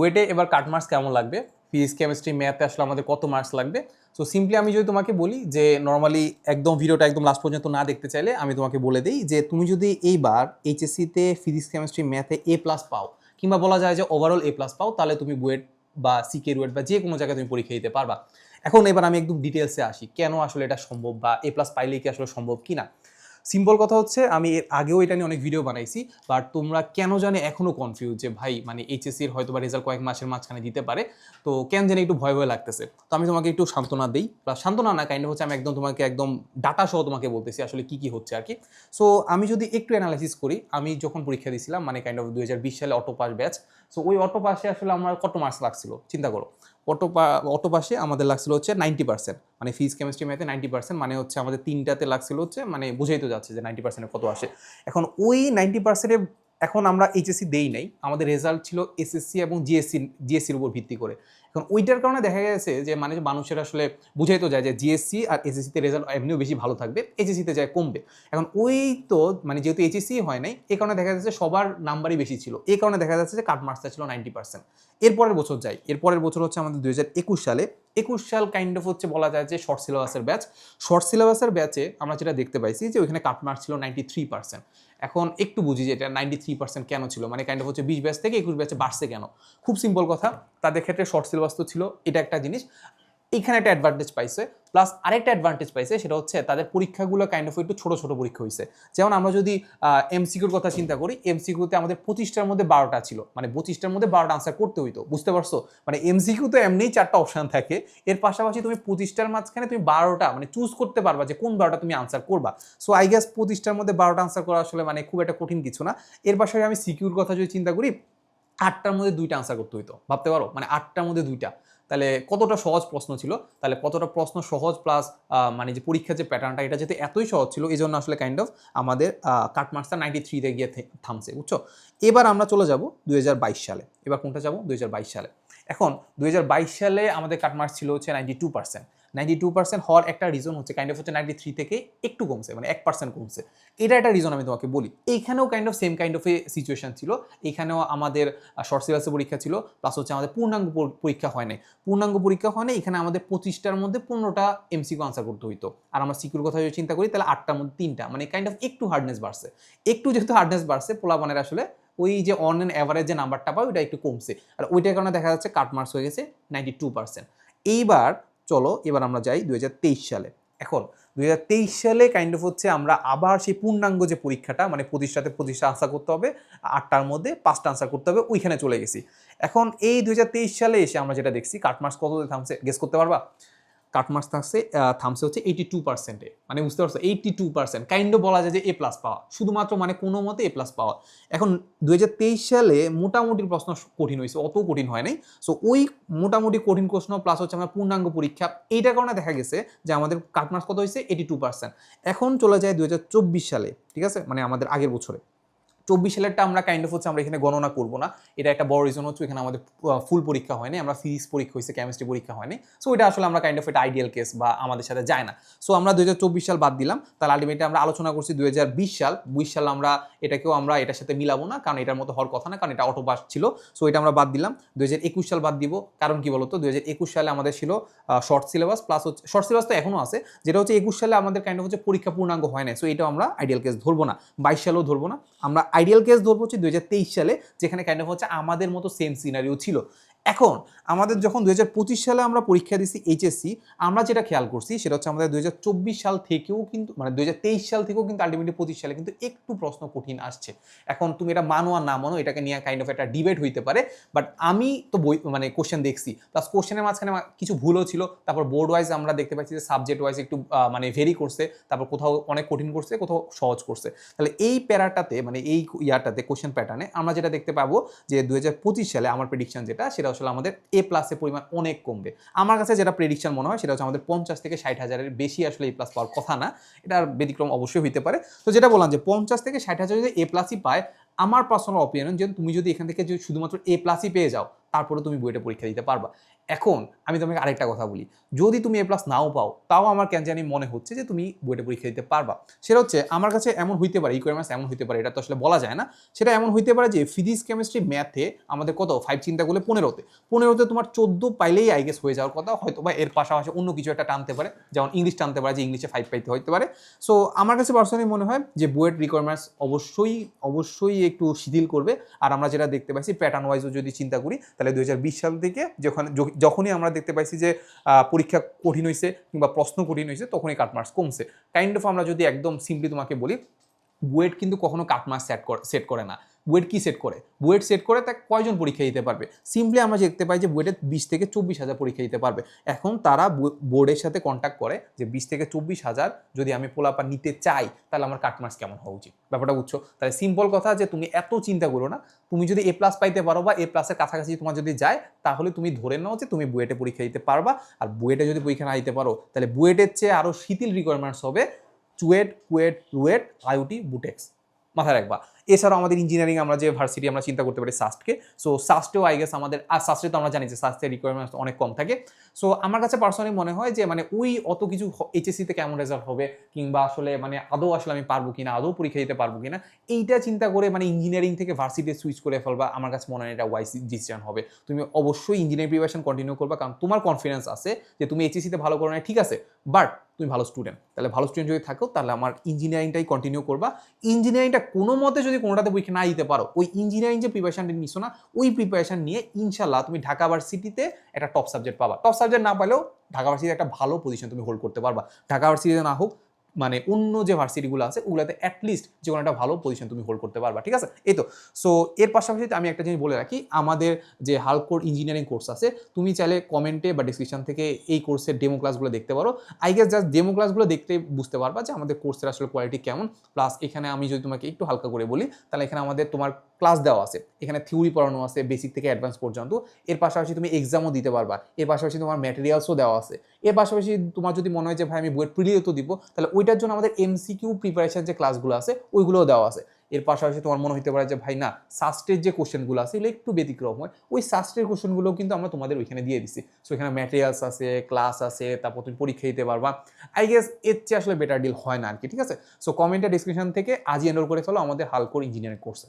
ওয়েটে এবার কাট মার্কস কেমন লাগবে? ফিজিক্স কেমিস্ট্রি ম্যাথে আসলে আমাদের কত মার্কস লাগবে? সো সিম্পলি আমি যদি তোমাকে বলি যে নর্মালি একদম ভিডিওটা একদম লাস্ট পর্যন্ত না দেখতে চাইলে আমি তোমাকে বলে দিই যে, তুমি যদি এইবার এইচএসসিতে ফিজিক্স কেমিস্ট্রি ম্যাথে এ প্লাস পাও, কিংবা বলা যায় যে ওভারঅল এ প্লাস পাও, তাহলে তুমি বুয়েট বা সিকে রুয়েট বা যে কোনো জায়গায় তুমি পরীক্ষা দিতে পারবা। এখন এবার আমি একদম ডিটেলসে আসি, কেন আসলে এটা সম্ভব বা এ প্লাস পাইলে কি আসলে সম্ভব কি না সিম্পল কথা হচ্ছে, আমি এর আগেও এটা নিয়ে অনেক ভিডিও বানাইছি বাট তোমরা কেন জানে এখনও কনফিউজ যে ভাই মানে এইচএসসির হয়তো বা রেজাল্ট কয়েক মাসের মাঝখানে দিতে পারে। তো কেন জানি একটু ভয় ভয় লাগতেছে। তো আমি তোমাকে একটু সান্ত্বনা দিই। বা সান্ত্বনা না কাইন্ড হচ্ছে আমি একদম তোমাকে একদম ডাটা সহ তোমাকে বলতেছি আসলে কি কি হচ্ছে আর কি। সো আমি যদি একটু অ্যানালাইসিস করি, আমি যখন পরীক্ষা দিয়েছিলাম মানে কাইন্ড অফ দুই হাজার বিশ সালে অটো পাস ব্যাচ সো ওই অটো পাসে আসলে আমার কত মার্কস লাগছিল, চিন্তা করো। অটো অটো পাশে আমাদের লাগছিল হচ্ছে নাইনটি পার্সেন্ট মানে ফিজ কেমিস্ট্রি ম্যাথে নাইনটি পার্সেন্ট মানে হচ্ছে আমাদের তিনটাতে লাগছিল হচ্ছে মানে বুঝেই তো যাচ্ছে যে নাইনটি পার্সেন্টে কত আসে। এখন ওই নাইনটি পার্সেন্টে এখন আমরা এইচএসসি দেই নাই, আমাদের রেজাল্ট ছিল এসএসসি এবং জিএসসি জিএসসির উপর ভিত্তি করে। এখন ওইটার কারণে দেখা গেছে যে মানে মানুষের আসলে বুঝাই তো যায় যে জিএসসি আর এসএসসিতে রেজাল্ট এমনিও বেশি ভালো থাকবে এইচএসসিতে যায় কমবে। এখন ওই তো মানে যেহেতু এইচএসসি হয় নাই এই কারণে দেখা যাচ্ছে সবার নাম্বারই বেশি ছিল। এই কারণে দেখা যাচ্ছে যে কাট মার্কসটা ছিল নাইনটি পার্সেন্ট এরপরের বছর যাই এরপরের বছর হচ্ছে আমাদের দুই হাজার একুশ সালে। একুশ সাল কাইন্ড অফ হচ্ছে বলা যায় যে শর্ট সিলেবাসের ব্যাচ শর্ট সিলেবাসের ব্যাচে আমরা যেটা দেখতে পাইছি যে ওইখানে কাট মার্কস ছিল নাইনটি থ্রি পার্সেন্ট এখন একটু বুঝি যে এটা নাইনটি থ্রি পার্সেন্ট কেন ছিল? মানে কাইন্ড অফ হচ্ছে বিশ ব্যাচ থেকে একুশ ব্যাচে বাড়ছে কেন? খুব সিম্পল কথা। তাদের ক্ষেত্রে শর্ট তো ছিল, এটা একটা জিনিস। এখানে একটা অ্যাডভান্টেজ পাইছে প্লাস আরেকটা অ্যাডভান্টেজ পাইছে, সেটা হচ্ছে তাদের পরীক্ষাগুলো কাইন্ড অফ একটু ছোট ছোট পরীক্ষা হয়েছে যেমন আমরা যদি এমসিকিউর কথা চিন্তা করি এমসিকিউতে আমাদের পঁচিশটার মধ্যে বারোটা ছিল। মানে পঁচিশটার মধ্যে বারোটা আনসার করতে হইতো, বুঝতে পারছ? মানে এমসিকিউ তো এমনিই চারটা অপশন থাকে। এর পাশাপাশি তুমি পঁচিশটার মাঝখানে তুমি বারোটা মানে চুজ করতে পারবা যে কোন বারোটা তুমি আনসার করবা। সো আই গেস পঁচিশটার মধ্যে বারোটা আনসার করা আসলে মানে খুব একটা কঠিন কিছু না। এর পাশাপাশি আমি সিকিউর কথা যদি চিন্তা করি আটটার মধ্যে দুইটা আনসার করতে হইতো, ভাবতে পারো? মানে আটটার মধ্যে দুইটা। তাহলে কতটা সহজ প্রশ্ন ছিল? তাহলে কতটা প্রশ্ন সহজ প্লাস মানে যে পরীক্ষার যে প্যাটার্নটা এটা যেহেতু এতই সহজ ছিল এই জন্য আসলে কাইন্ড অফ আমাদের কাট মার্কসটা নাইনটি থ্রিতে গিয়ে থামছে, বুঝছ? এবার আমরা চলে যাব দুই হাজার বাইশ সালে। এবার কোনটা যাব বাইশ সালে। এখন দু হাজার বাইশ সালে আমাদের কাট মার্কস ছিল হচ্ছে ninety two percent ninety two percent হওয়ার একটা রিজন হচ্ছে কাইন্ড অফ হচ্ছে নাইনটি থ্রি থেকে একটু কমছে মানে এক পার্সেন্ট কমছে। এটা একটা রিজন আমি তোমাকে বলি। এইখানেও kind of same kind of a situation ছিল। এখানেও আমাদের শর্ট সিলেবাসের পরীক্ষা ছিল প্লাস হচ্ছে আমাদের পূর্ণাঙ্গ পরীক্ষা হয় নাই। পূর্ণাঙ্গ পরীক্ষা হয় নাই, এখানে আমাদের পঁচিশটার মধ্যে পনেরোটা এমসিকিউ আনসার করতে হইতো। আর আমরা সিকিউর কথা যদি চিন্তা করি, তাহলে আটটার মধ্যে তিনটা মানে কাইন্ড অফ একটু হার্ডনেস বাড়ছে। একটু যেহেতু হার্ডনেস বাড়ছে, পোলাপানের আসলে ওই যে অন অ্যান্ড অ্যাভারেজ যে নাম্বারটা পাও ওইটা একটু কমছে। আর ওইটার কারণে দেখা যাচ্ছে কাট মার্কস হয়ে গেছে নাইনটি টু পার্সেন্ট এইবার চলো, এবার আমরা যাই দুই হাজার তেইশ সালে। এখন দুই হাজার তেইশ সালে কাইন্ড অফ হচ্ছে আমরা আবার সেই পূর্ণাঙ্গ যে পরীক্ষাটা মানে প্রতিষ্ঠাতে প্রতিষ্ঠা আনসার করতে হবে, আটটার মধ্যে পাঁচটা আনসার করতে হবে, ওইখানে চলে গেছি। এখন এই দুই সালে এসে আমরা যেটা দেখছি কাটমার্কস কত থামছে? গেস করতে পারবা? কাটমার্কস থাকছে থামছে হচ্ছে এইটি টু পার্সেন্টে মানে বুঝতে পারছ? এইটি টু পার্সেন্ট কাইন্ড বলা যায় যে এ প্লাস পাওয়া। শুধুমাত্র মানে কোনো মতে এ প্লাস পাওয়া। এখন দু হাজার তেইশ সালে মোটামুটি প্রশ্ন কঠিন হয়েছে অত কঠিন হয় নাই। সো ওই মোটামুটি কঠিন প্রশ্ন প্লাস হচ্ছে আমরা পূর্ণাঙ্গ পরীক্ষা, এইটার কারণে দেখা গেছে যে আমাদের কাটমার্কস কত হয়েছে? এইটি টু পার্সেন্ট এখন চলে যায় দু হাজার চব্বিশ সালে, ঠিক আছে? মানে আমাদের আগের বছরে। চব্বিশ সালেরটা আমরা কাইন্ড অফ হচ্ছে আমরা এখানে গণনা করব না। এটা একটা বড় রিজন হচ্ছে, এখানে আমাদের ফুল পরীক্ষা হয়নি, আমরা ফিজিক্স পরীক্ষা হয়েছে কেমিস্ট্রি পরীক্ষা হয়নি। সো এটা আসলে আমরা কাইন্ড অফ এটা আইডিয়াল কেস বা আমাদের সাথে যায় না। সো আমরা দু হাজার চব্বিশ সাল বাদ দিলাম, তাহলে আলটিমেটলি আমরা আলোচনা করছি দু হাজার বিশ সাল। বিশ সাল আমরা এটাকেও আমরা এটার সাথে মিলাবো না, কারণ এটার মতো হওয়ার কথা না, কারণ এটা অটো পাস ছিল। সো এটা আমরা বাদ দিলাম। দুই হাজার একুশ সাল বাদ দিব। কারণ কি বলতো? দুই হাজার একুশ সালে আমাদের ছিল শর্ট সিলেবাস প্লাস হচ্ছে শর্ট সিলেবাস তো এখনও আছে। যেটা হচ্ছে একুশ সালে আমাদের কাইন্ড অফ হচ্ছে পরীক্ষা পূর্ণাঙ্গ হয় না সো এটাও আমরা আইডিয়াল কেস ধরবো না। বাইশ সালেও ধরবো না। আমরা আইডিয়াল কেস ধরবো হচ্ছে দু সালে, যেখানে কাইন্ড অফ হচ্ছে আমাদের মতো সেম সিনারিও ছিল। এখন আমাদের যখন দু হাজার পঁচিশ সালে আমরা পরীক্ষা দিচ্ছি এইচএসসি আমরা যেটা খেয়াল করছি সেটা হচ্ছে আমাদের দুই হাজার চব্বিশ সাল থেকেও কিন্তু মানে দুই হাজার তেইশ সাল থেকেও কিন্তু আলটিমেটলি পঁচিশ সালে কিন্তু একটু প্রশ্ন কঠিন আসছে। এখন তুমি এটা মানো আর না মানো, এটাকে নিয়ে কাইন্ড অফ একটা ডিবেট হইতে পারে বাট আমি তো বই মানে কোশ্চেন দেখছি। প্লাস কোশ্চেনের মাঝখানে কিছু ভুলও ছিল, তারপর বোর্ড ওয়াইজ আমরা দেখতে পাচ্ছি যে সাবজেক্ট ওয়াইজ একটু মানে ভেরি করছে, তারপর কোথাও অনেক কঠিন করছে, কোথাও সহজ করছে। তাহলে এই প্যারাটাতে মানে এই ইয়াটাতে কোশ্চেন প্যাটার্নে আমরা যেটা দেখতে পাবো যে দু হাজার পঁচিশ সালে আমার প্রেডিকশন যেটা, সেটা আসলে আমাদের এ প্লাসের পরিমাণ অনেক কমবে। আমার কাছে যেটা প্রেডিকশন মনে হয়, সেটা হচ্ছে আমাদের পঞ্চাশ থেকে ষাট হাজারের বেশি আসলে এ প্লাস পাওয়ার কথা না। এটা ব্যতিক্রম অবশ্যই হইতে পারে। তো যেটা বললাম যে পঞ্চাশ থেকে ষাট হাজার যদি এ প্লাসই পায়, আমার পার্সোনাল অপিনিয়ন যে তুমি যদি এখান থেকে যদি শুধুমাত্র এ প্লাসই পেয়ে যাও, তারপরে তুমি বইটা পরীক্ষা দিতে পারবা। এখন আমি তোমাকে আরেকটা কথা বলি। যদি তুমি এ প্লাস নাও পাও, তাও আমার কেন জানি মনে হচ্ছে যে তুমি বুয়েটে পরীক্ষা দিতে পারবা। সেটা হচ্ছে, আমার কাছে এমন হইতে পারে ইকুয়ারমেন্টস এমন হইতে পারে, এটা তো আসলে বলা যায় না। সেটা এমন হইতে পারে যে ফিজিক্স কেমিস্ট্রি ম্যাথে আমাদের কত? ফাইভ চিন্তা করলে পনেরোতে। পনেরোতে তোমার চোদ্দ পাইলেই আই গেস হয়ে যাওয়ার কথা, হয়তো বা এর পাশাপাশি অন্য কিছু একটা টানতে পারে। যেমন ইংলিশ টানতে পারে, যে ইংলিশে ফাইভ পাইতে হইতে পারে। সো আমার কাছে পার্সোনালি মনে হয় যে বুয়েট রিকোয়ারমেন্টস অবশ্যই অবশ্যই একটু শিথিল করবে। আর আমরা যেটা দেখতে পাইছি প্যাটার্ন ওয়াইজও যদি চিন্তা করি, তাহলে দু হাজার বিশ সাল থেকে যখন যখনই আমরা দেখতে পাইছি যে পরীক্ষা কঠিন হয়েছে কিংবা প্রশ্ন কঠিন হয়েছে তখনই কাটমার্কস কমছে। কাইন্ড অফ আমরা যদি একদম সিম্পলি তোমাকে বলি বুয়েট কিন্তু কখনো কাটমার্কস সেট সেট করে না। বুয়েট কি সেট করে? বুয়েট সেট করে তা কয়জন পরীক্ষা দিতে পারবে? সিম্পলি আমরা দেখতে পাই যে বুয়েটে বিশ থেকে চব্বিশ হাজার পরীক্ষা দিতে পারবে। এখন তারা বোর্ডের সাথে কন্ট্যাক্ট করে যে বিশ থেকে চব্বিশ হাজার যদি আমি পোলাপা নিতে চাই, তাহলে আমার কাটমার্কস কেমন হওয়া উচিত? ব্যাপারটা বুঝছ? তাহলে সিম্পল কথা যে তুমি এত চিন্তা করো না। তুমি যদি এ প্লাস পাইতে পারো বা এ প্লাসের কাছাকাছি তোমার যদি যায়, তাহলে তুমি ধরে নাও যে তুমি বুয়েটে পরীক্ষা দিতে পারবা। আর বুয়েটে যদি পরীক্ষা না দিতে পারো, তাহলে বুয়েটের চেয়ে আরও শিথিল রিকোয়ারমেন্টস হবে চুয়েট কুয়েট রুয়েট আইউটি বুটেক্স মাথায় রাখবা। এছাড়াও আমাদের ইঞ্জিনিয়ারিং আমরা যে ভার্সিটি আমরা চিন্তা করতে পারি সাস্টকে সো সাস্টেও আই গেস আমাদের, আর সাস্টে তো আমরা জানি যে সাস্টের রিকোয়ারমেন্টস অনেক কম থাকে। সো আমার কাছে পার্সোনালি মনে হয় যে মানে ওই অত কিছু এইচএসসিতে কেমন রেজাল্ট হবে কিংবা আসলে মানে আদৌ আসলে আমি পারব কিনা, আদৌ পরীক্ষা দিতে পারব কিনা, এইটা চিন্তা করে মানে ইঞ্জিনিয়ারিং থেকে ভার্সিটি সুইচ করে ফেলবা আমার কাছে মনে হয় এটা ওয়াইস ডিসিশন হবে। তুমি অবশ্যই ইঞ্জিনিয়ারিং প্রিপারেশন কন্টিনিউ করবা কারণ তোমার কনফিডেন্স আছে যে তুমি এইচএসসিতে ভালো করো না ঠিক আছে। বাট তুমি ভালো স্টুডেন্ট তাহলে ভালো স্টুডেন্ট যদি থাকো তাহলে আমার ইঞ্জিনিয়ারিংটাই কন্টিনিউ করবা। ইঞ্জিনিয়ারিংটা কোনো মতে যদি কোনোটাতে পরীক্ষা না দিতে পারো। ওই ইঞ্জিনিয়ারিং যে প্রিপারেশনটা নিছো না, ওই প্রিপারেশন নিয়ে ইনশাল্লাহ তুমি ঢাকা ভার্সিটিতে একটা টপ সাবজেক্ট পাবা। টপ সাবজেক্ট না পালেও ঢাকা ভার্সিটিতে একটা ভালো পজিশন তুমি হোল্ড করতে পারবা। ঢাকা ভার্সিটিতে না হোক মানে অন্য যে ভার্সিটিগুলো আছে, ওগুলোতে অ্যাটলিস্ট যে কোনো একটা ভালো পজিশন তুমি হোল্ড করতে পারবা, ঠিক আছে? এই তো সো এর পাশাপাশি আমি একটা জিনিস বলে রাখি, আমাদের যে হালকোর ইঞ্জিনিয়ারিং কোর্স আছে, তুমি চাইলে কমেন্টে বা ডিসক্রিপশন থেকে এই কোর্সের ডেমো ক্লাসগুলো দেখতে পারো। আই গেস জাস্ট ডেমো ক্লাসগুলো দেখতে বুঝতে পারবা যে আমাদের কোর্সের আসলে কোয়ালিটি কেমন। প্লাস এখানে আমি যদি তোমাকে একটু হালকা করে বলি, তাহলে এখানে আমাদের তোমার ক্লাস দেওয়া আছে। এখানে থিওরি পড়ানো আছে বেসিক থেকে অ্যাডভান্স পর্যন্ত। এর পাশাপাশি তুমি এক্সামও দিতে পারবা। এর পাশাপাশি তোমার ম্যাটেরিয়ালসও দেওয়া আছে। এর পাশাপাশি তোমার যদি মনে হয় যে, ভাই, আমি বইয়ের প্রিলিও তো দিব, তাহলে ওইটার জন্য আমাদের এমসিকিউ প্রিপারেশন যে ক্লাসগুলো আছে, ওইগুলোও দেওয়া আছে। এর পাশাপাশি তোমার মনে হতে পারে যে, ভাই, না সাস্টের যে কোশ্চেনগুলো আছে, এগুলো একটু ব্যতিক্রম হয়। ওই সাস্টের কোশ্চেনগুলো কিন্তু আমরা তোমাদের ওইখানে দিয়ে দিচ্ছি সো এখানে ম্যাটেরিয়ালস আছে ক্লাস আছে, তারপর তুমি পরীক্ষা দিতে পারবা। আই গেস এর চেয়ে আসলে বেটার ডিল হয় না আর কি ঠিক আছে? সো কমেন্টের ডিসক্রিপশন থেকে আজই এনরোল করে ফেলো আমাদের হালকোর ইঞ্জিনিয়ারিং কোর্সে